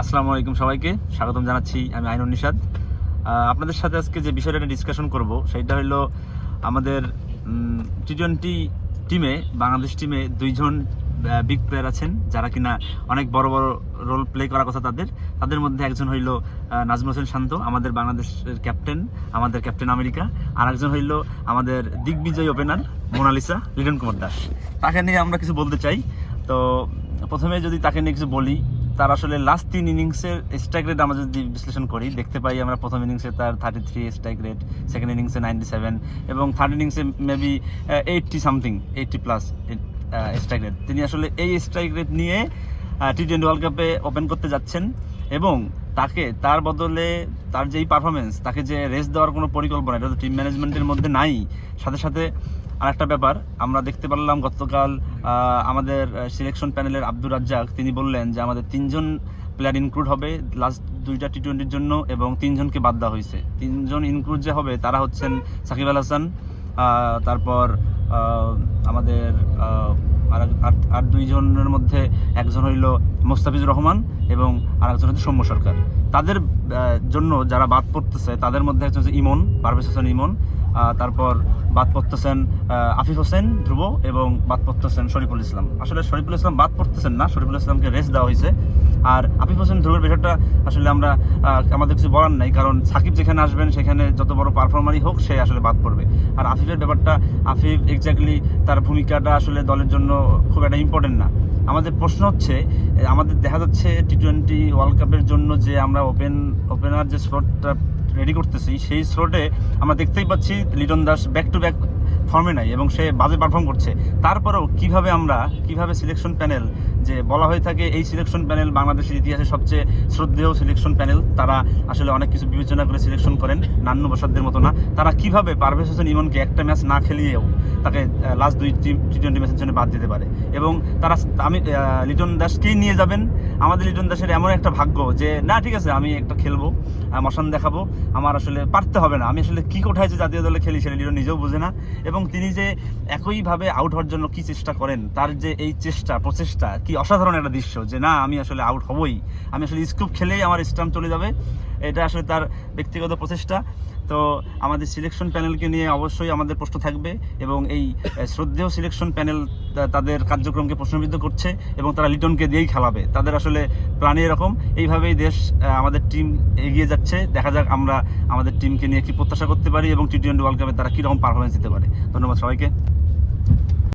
আসসালামু আলাইকুম সবাইকে। স্বাগতম জানাচ্ছি আমি আইনুল আহ, আপনাদের সাথে আজকে যে বিষয়টা ডিসকাশন করব সেটা হলো আমাদের টি টোয়েন্টি টিমে বাংলাদেশ টিমে দুইজন বিগ প্লেয়ার আছেন যারা কিনা অনেক বড় বড় রোল প্লে করার কথা তাদের। তাদের মধ্যে একজন হইল নাজমুল হোসেন শান্ত আমাদের বাংলাদেশের ক্যাপ্টেন আমাদের ক্যাপ্টেন আমেরিকা। আর একজন হইল আমাদের দিগ্বিজয় ওপেনার মোনালিসা লিটন কুমার দাস। তাকে নিয়ে আমরা কিছু বলতে চাই। তো প্রথমে যদি তাকে নিয়ে কিছু বলি তার আসলে লাস্ট তিন ইনিংসের স্ট্রাইক রেট আমরা যদি বিশ্লেষণ করি, দেখতে পাই আমরা প্রথম ইনিংসে তার thirty three strike rate second ইনিংসে নাইনটি সেভেন এবং থার্ড ইনিংসে maybe eighty something eighty plus strike rate তিনি আসলে এই স্ট্রাইক রেট নিয়ে টি টোয়েন্টি ওয়ার্ল্ড কাপে ওপেন করতে যাচ্ছেন এবং তাকে তার বদলে তার যেই পারফরমেন্স তাকে যে রেস্ট দেওয়ার কোনো পরিকল্পনা, এটা তো টিম ম্যানেজমেন্টের মধ্যে নাই। সাথে সাথে আর একটা ব্যাপার, আমরা দেখতে পারলাম গতকাল আমাদের সিলেকশন প্যানেলের আব্দুর রাজ্জাক, তিনি বললেন যে আমাদের তিনজন প্লেয়ার ইনক্লুড হবে লাস্ট দুইটা টি টোয়েন্টির জন্য এবং তিনজনকে বাদ দেওয়া হয়েছে। তিনজন ইনক্লুড যে হবে তারা হচ্ছেন সাকিব আল হাসান তারপর আমাদের আর দুইজনের মধ্যে একজন হইল মোস্তাফিজুর রহমান এবং আর একজন হচ্ছে সৌম্য সরকার। তাদের জন্য যারা বাদ পড়তেছে তাদের মধ্যে একজন হচ্ছে ইমন, পারভেজ হোসেন ইমন। তারপর বাদ পড়তেছেন আফিফ হোসেন, ধ্রুব এবং বাদ পড়তেছেন শরীফুল ইসলাম। আসলে শরীফুল ইসলাম বাদ পড়তেছেন না, শরীফুল ইসলামকে রেস্ট দেওয়া হয়েছে। আর আফিফ হোসেন, ধ্রুবের বিষয়টা আসলে আমরা আমাদের কিছু বলার নাই, কারণ সাকিব যেখানে আসবেন, সেখানে যত বড় পারফর্মারই হোক, সে আসলে বাদ পড়বে। আর আফিফের ব্যাপারটা, আফিফ এক্স্যাক্টলি তার ভূমিকাটা আসলে দলের জন্য খুব একটা ইম্পর্টেন্ট না। আমাদের প্রশ্ন হচ্ছে, আমাদের দেখা যাচ্ছে টি টোয়েন্টি ওয়ার্ল্ড কাপের জন্য যে আমরা ওপেন ওপেনার যে স্লটটা রেডি করতেছি, সেই স্লটে আমরা দেখতেই পাচ্ছি Liton Das back to back ফর্মে নাই এবং সে বাজে পারফর্ম করছে। তারপরেও কীভাবে আমরা, কীভাবে সিলেকশন প্যানেল যে বলা হয়ে থাকে এই সিলেকশন প্যানেল বাংলাদেশের ইতিহাসে সবচেয়ে শ্রদ্ধেয় সিলেকশন প্যানেল তারা আসলে অনেক কিছু বিবেচনা করে সিলেকশন করেন নান্য বসাদদের মতো না। তারা কীভাবে পারভেজ হোসেন ইমনকে একটা ম্যাচ না খেলিয়েও তাকে লাস্ট দুই টি টোয়েন্টি ম্যাচের জন্য বাদ দিতে পারে। এবং তারা, আমি লিটন দাসকেই নিয়ে যাবেন আমাদের লিটন দাসের এমন একটা ভাগ্য যে, না, ঠিক আছে, আমি একটা খেলব মশান দেখাবো, আমার আসলে পারতে হবে না। আমি আসলে কি কোঠায় যে জাতীয় দলে খেলি সেটা লিটন নিজেও বুঝে না। এবং তিনি যে একইভাবে আউট হওয়ার জন্য কি চেষ্টা করেন, তার যে এই চেষ্টা, প্রচেষ্টা, কি অসাধারণ একটা দৃশ্য যে, না, আমি আসলে আউট হবই। আমি আসলে স্কুপ খেলেই আমার স্টাম্প চলে যাবে। এটা আসলে তার ব্যক্তিগত প্রচেষ্টা। তো আমাদের সিলেকশন প্যানেলকে নিয়ে অবশ্যই আমাদের প্রশ্ন থাকবে এবং এই শ্রদ্ধেয় সিলেকশন প্যানেল তাদের কার্যক্রমকে প্রশ্নবিদ্ধ করছে এবং তারা লিটনকে দিয়েই খেলাবে। তাদের আসলে প্রাণী এরকম। এইভাবেই দেশ আমাদের টিম এগিয়ে যাচ্ছে। দেখা যাক আমরা আমাদের টিমকে নিয়ে কি প্রত্যাশা করতে পারি এবং টি টোয়েন্টি ওয়ার্ল্ড কাপে তারা কীরকম পারফরমেন্স দিতে পারে। ধন্যবাদ সবাইকে।